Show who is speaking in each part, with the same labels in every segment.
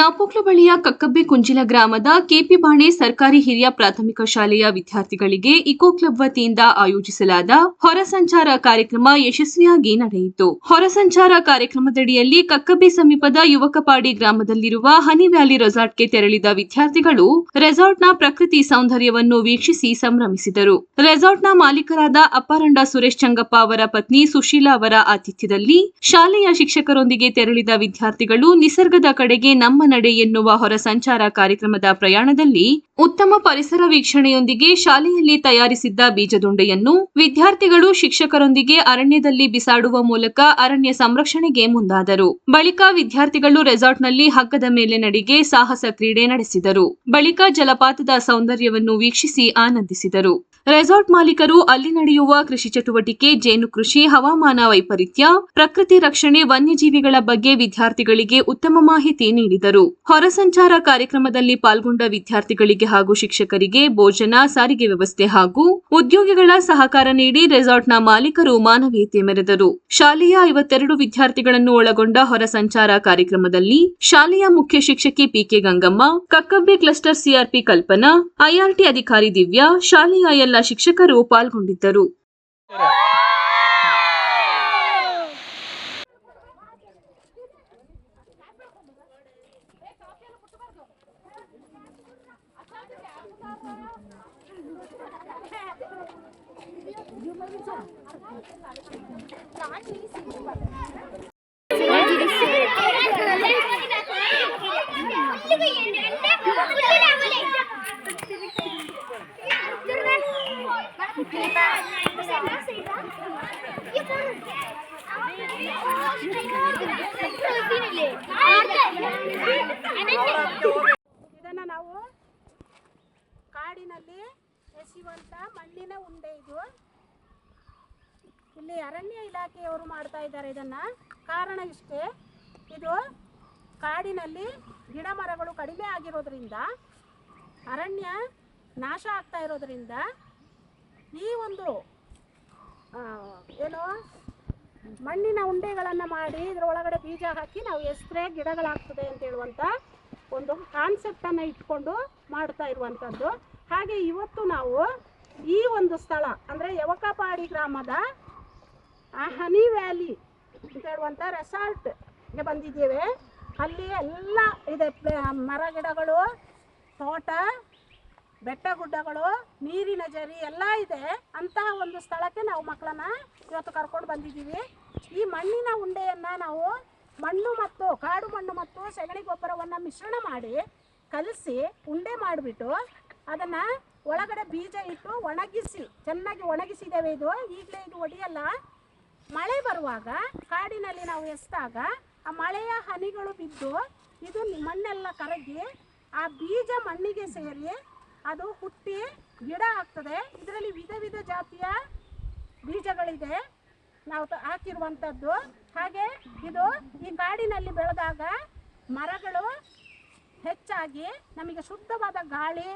Speaker 1: ನಾಪೋಕ್ಲ ಬಳಿಯ ಕಕ್ಕಬ್ಬೆ ಕುಂಜಿಲ ಗ್ರಾಮದ ಕೆಪಿಬಾಣೆ ಸರ್ಕಾರಿ ಹಿರಿಯ ಪ್ರಾಥಮಿಕ ಶಾಲೆಯ ವಿದ್ಯಾರ್ಥಿಗಳಿಗೆ ಇಕೋ ಕ್ಲಬ್ ವತಿಯಿಂದ ಆಯೋಜಿಸಲಾದ ಹೊರ ಸಂಚಾರ ಕಾರ್ಯಕ್ರಮ ಯಶಸ್ವಿಯಾಗಿ ನಡೆಯಿತು. ಹೊರ ಸಂಚಾರ ಕಾರ್ಯಕ್ರಮದಡಿಯಲ್ಲಿ ಕಕ್ಕಬ್ಬೆ ಸಮೀಪದ ಯುವಕಪಾಡಿ ಗ್ರಾಮದಲ್ಲಿರುವ ಹನಿ ವ್ಯಾಲಿ ರೆಸಾರ್ಟ್ಗೆ ತೆರಳಿದ ವಿದ್ಯಾರ್ಥಿಗಳು ರೆಸಾರ್ಟ್ನ ಪ್ರಕೃತಿ ಸೌಂದರ್ಯವನ್ನು ವೀಕ್ಷಿಸಿ ಸಂಭ್ರಮಿಸಿದರು. ರೆಸಾರ್ಟ್ನ ಮಾಲೀಕರಾದ ಅಪ್ಪಾರಂಡ ಸುರೇಶ್ ಚಂಗಪ್ಪ ಅವರ ಪತ್ನಿ ಸುಶೀಲಾ ಅವರ ಆತಿಥ್ಯದಲ್ಲಿ ಶಾಲೆಯ ಶಿಕ್ಷಕರೊಂದಿಗೆ ತೆರಳಿದ ವಿದ್ಯಾರ್ಥಿಗಳು ನಿಸರ್ಗದ ಕಡೆಗೆ ನಮ್ಮ ನಡೆ ಎನ್ನುವ ಹೊರ ಸಂಚಾರ ಕಾರ್ಯಕ್ರಮದ ಪ್ರಯಾಣದಲ್ಲಿ ಉತ್ತಮ ಪರಿಸರ ವೀಕ್ಷಣೆಯೊಂದಿಗೆ ಶಾಲೆಯಲ್ಲಿ ತಯಾರಿಸಿದ್ದ ಬೀಜದುಂಡೆಯನ್ನು ವಿದ್ಯಾರ್ಥಿಗಳು ಶಿಕ್ಷಕರೊಂದಿಗೆ ಅರಣ್ಯದಲ್ಲಿ ಬಿಸಾಡುವ ಮೂಲಕ ಅರಣ್ಯ ಸಂರಕ್ಷಣೆಗೆ ಮುಂದಾದರು. ಬಳಿಕ ವಿದ್ಯಾರ್ಥಿಗಳು ರೆಸಾರ್ಟ್ನಲ್ಲಿ ಹಗ್ಗದ ಮೇಲೆ ನಡಿಗೆ ಸಾಹಸ ಕ್ರೀಡೆ ನಡೆಸಿದರು. ಬಳಿಕ ಜಲಪಾತದ ಸೌಂದರ್ಯವನ್ನು ವೀಕ್ಷಿಸಿ ಆನಂದಿಸಿದರು. ರೆಸಾರ್ಟ್ ಮಾಲೀಕರು ಅಲ್ಲಿ ನಡೆಯುವ ಕೃಷಿ ಚಟುವಟಿಕೆ, ಜೇನು ಕೃಷಿ, ಹವಾಮಾನ ವೈಪರೀತ್ಯ, ಪ್ರಕೃತಿ ರಕ್ಷಣೆ, ವನ್ಯಜೀವಿಗಳ ಬಗ್ಗೆ ವಿದ್ಯಾರ್ಥಿಗಳಿಗೆ ಉತ್ತಮ ಮಾಹಿತಿ ನೀಡಿದರು. ಹೊರ ಸಂಚಾರ ಕಾರ್ಯಕ್ರಮದಲ್ಲಿ ಪಾಲ್ಗೊಂಡ ವಿದ್ಯಾರ್ಥಿಗಳಿಗೆ ಹಾಗೂ ಶಿಕ್ಷಕರಿಗೆ ಭೋಜನ, ಸಾರಿಗೆ ವ್ಯವಸ್ಥೆ ಹಾಗೂ ಉದ್ಯೋಗಿಗಳ ಸಹಕಾರ ನೀಡಿ ರೆಸಾರ್ಟ್ನ ಮಾಲೀಕರು ಮಾನವೀಯತೆ ಮೆರೆದರು. ಶಾಲೆಯ ಐವತ್ತೆರಡು ವಿದ್ಯಾರ್ಥಿಗಳನ್ನು ಒಳಗೊಂಡ ಹೊರ ಸಂಚಾರ ಕಾರ್ಯಕ್ರಮದಲ್ಲಿ ಶಾಲೆಯ ಮುಖ್ಯ ಶಿಕ್ಷಕಿ PK Gangamma Kakkabbe cluster CRP Kalpana IRT ಅಧಿಕಾರಿ ದಿವ್ಯಾ, ಶಾಲೆಯ ಎಲ್ಲ ಶಿಕ್ಷಕರು ಪಾಲ್ಗೊಂಡಿದ್ದರು.
Speaker 2: ಇದನ್ನ ನಾವು ಕಾಡಿನಲ್ಲಿ ಎಸೆಯುವಂತ ಮಣ್ಣಿನ ಉಂಡೆ ಇದು. ಇಲ್ಲಿ ಅರಣ್ಯ ಇಲಾಖೆಯವರು ಮಾಡ್ತಾ ಇದ್ದಾರೆ ಇದನ್ನ. ಕಾರಣ ಇಷ್ಟೇ, ಇದು ಕಾಡಿನಲ್ಲಿ ಗಿಡ ಮರಗಳು ಕಡಿಮೆ ಆಗಿರೋದ್ರಿಂದ, ಅರಣ್ಯ ನಾಶ ಆಗ್ತಾ ಇರೋದ್ರಿಂದ ಈ ಒಂದು ಏನು ಮಣ್ಣಿನ ಉಂಡೆಗಳನ್ನು ಮಾಡಿ ಇದರ ಒಳಗಡೆ ಬೀಜ ಹಾಕಿ ನಾವು ಎಸ್ರೆ ಗಿಡಗಳಾಗ್ತದೆ ಅಂತ ಹೇಳುವಂಥ ಒಂದು ಕಾನ್ಸೆಪ್ಟನ್ನು ಇಟ್ಕೊಂಡು ಮಾಡ್ತಾ ಇರುವಂಥದ್ದು ಹಾಗೆ ಇವತ್ತು ನಾವು ಈ ಒಂದು ಸ್ಥಳ, ಅಂದರೆ ಯವಕಪಾಡಿ ಗ್ರಾಮದ, ಆ ಹನಿ ವ್ಯಾಲಿ ಅಂತ ಹೇಳುವಂಥ ರೆಸಾರ್ಟ್ಗೆ ಬಂದಿದ್ದೇವೆ. ಅಲ್ಲಿ ಎಲ್ಲ ಇದೆ, ಮರ ಗಿಡಗಳು, ತೋಟ ಬೆಟ್ಟ ಗುಡ್ಡಗಳು, ನೀರಿನ ಜರಿ ಎಲ್ಲ ಇದೆ. ಅಂತಹ ಒಂದು ಸ್ಥಳಕ್ಕೆ ನಾವು ಮಕ್ಕಳನ್ನ ಇವತ್ತು ಕರ್ಕೊಂಡು ಬಂದಿದ್ದೀವಿ. ಈ ಮಣ್ಣಿನ ಉಂಡೆಯನ್ನು ನಾವು ಮಣ್ಣು ಮತ್ತು ಕಾಡು ಮಣ್ಣು ಮತ್ತು ಸಗಣಿ ಗೊಬ್ಬರವನ್ನು ಮಿಶ್ರಣ ಮಾಡಿ ಕಲಸಿ ಉಂಡೆ ಮಾಡಿಬಿಟ್ಟು ಅದನ್ನು ಒಳಗಡೆ ಬೀಜ ಇಟ್ಟು ಒಣಗಿಸಿ, ಚೆನ್ನಾಗಿ ಒಣಗಿಸಿದ್ದೇವೆ ಇದು. ಈಗಲೇ ಇದು ಒಡೆಯಲ್ಲ. ಮಳೆ ಬರುವಾಗ ಕಾಡಿನಲ್ಲಿ ನಾವು ಎಸ್ದಾಗ ಆ ಮಳೆಯ ಹನಿಗಳು ಬಿದ್ದು ಇದು ಮಣ್ಣೆಲ್ಲ ಕರಗಿ ಆ ಬೀಜ ಮಣ್ಣಿಗೆ ಸೇರಿ ಅದು ಹುಟ್ಟಿ ಗಿಡ ಆಗ್ತದೆ. ಇದರಲ್ಲಿ ವಿಧ ವಿಧ ಜಾತಿಯ ಬೀಜಗಳಿದೆ. ನಾವು ಹಾಕಿರುವಂಥದ್ದು. ಹಾಗೆ ಇದು ಈ ಕಾಡಿನಲ್ಲಿ ಬೆಳೆದಾಗ ಮರಗಳು ಹೆಚ್ಚಾಗಿ ನಮಗೆ ಶುದ್ಧವಾದ ಗಾಳಿ,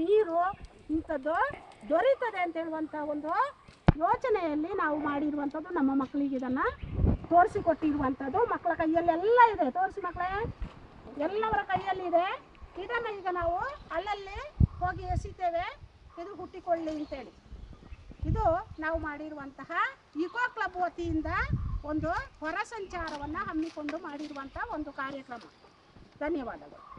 Speaker 2: ನೀರು ಇಂಥದ್ದು ದೊರೀತದೆ ಅಂತ ಹೇಳುವಂಥ ಒಂದು ಯೋಚನೆಯಲ್ಲಿ ನಾವು ಮಾಡಿರುವಂಥದ್ದು ನಮ್ಮ ಮಕ್ಕಳಿಗೆ ಇದನ್ನು ತೋರಿಸಿಕೊಟ್ಟಿರುವಂಥದ್ದು. ಮಕ್ಕಳ ಕೈಯಲ್ಲಿ ಎಲ್ಲ ಇದೆ. ತೋರಿಸಿ ಮಕ್ಕಳೇ ಎಲ್ಲವರ ಕೈಯಲ್ಲಿ ಇದೆ ಇದನ್ನು ಈಗ ನಾವು ಅಲ್ಲಲ್ಲಿ ಹೋಗಿ ಎಸಿತೇವೆ ಇದು ಹುಟ್ಟಿಕೊಳ್ಳಿ ಅಂತೇಳಿ. ಇದು ನಾವು ಮಾಡಿರುವಂತಹ ಇಕೋ ಕ್ಲಬ್ ವತಿಯಿಂದ ಒಂದು ಹೊರ ಸಂಚಾರವನ್ನು ಹಮ್ಮಿಕೊಂಡು ಮಾಡಿರುವಂಥ ಒಂದು ಕಾರ್ಯಕ್ರಮ. ಧನ್ಯವಾದಗಳು.